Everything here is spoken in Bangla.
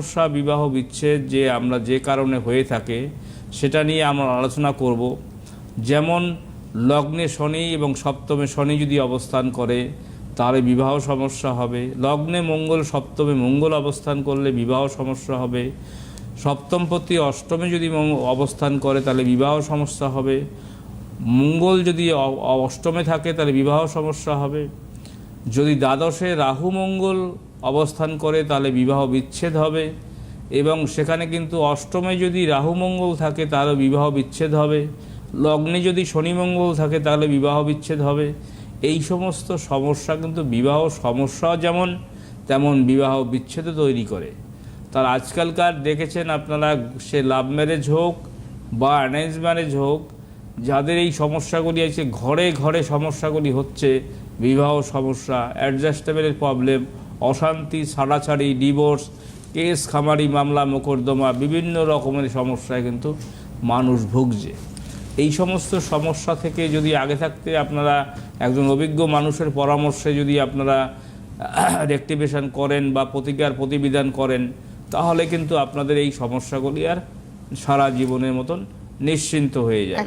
সমস্যা, বিবাহ বিচ্ছেদ যে আমরা যে কারণে হয়ে থাকে, সেটা নিয়ে আমরা আলোচনা করব। যেমন লগ্নে শনি এবং সপ্তমে শনি যদি অবস্থান করে, তাহলে বিবাহ সমস্যা হবে। লগ্নে মঙ্গল, সপ্তমে মঙ্গল অবস্থান করলে বিবাহ সমস্যা হবে। সপ্তমপতি অষ্টমে যদি অবস্থান করে, তাহলে বিবাহ সমস্যা হবে। মঙ্গল যদি অষ্টমে থাকে, তাহলে বিবাহ সমস্যা হবে। যদি দ্বাদশে রাহু মঙ্গল অবস্থান করে তাহলে বিবাহ বিচ্ছেদ হবে। এবং সেখানে কিন্তু অষ্টমে যদি রাহু মঙ্গল থাকে তাহলে বিবাহ বিচ্ছেদ হবে। লগ্নে যদি শনি মঙ্গল থাকে তাহলে বিবাহ বিচ্ছেদ হবে। এই সমস্ত সমস্যা কিন্তু বিবাহ সমস্যাও যেমন, তেমন বিবাহ বিচ্ছেদও তৈরি করে। তার আজকালকার দেখেছেন আপনারা, সে লাভ ম্যারেজ হোক বা অ্যারেঞ্জ ম্যারেজ হোক, যাদের এই সমস্যাগুলি আছে, ঘরে ঘরে সমস্যাগুলি হচ্ছে, বিবাহ সমস্যা, অ্যাডজাস্টেবলের প্রবলেম অশান্তি, ছাড়াছাড়ি ডিভোর্স কেস খামারি, মামলা, মোকদ্দমা, বিভিন্ন রকমের সমস্যায় কিন্তু মানুষ ভুগছে। এই সমস্ত সমস্যা থেকে যদি আগে থাকতে আপনারা একজন অভিজ্ঞ মানুষের পরামর্শে যদি আপনারা রেক্টিভেশন করেন বা প্রতিকার প্রতিবিধান করেন, তাহলে কিন্তু আপনাদের এই সমস্যাগুলি আর সারা জীবনের মতন নিশ্চিন্ত হয়ে যায়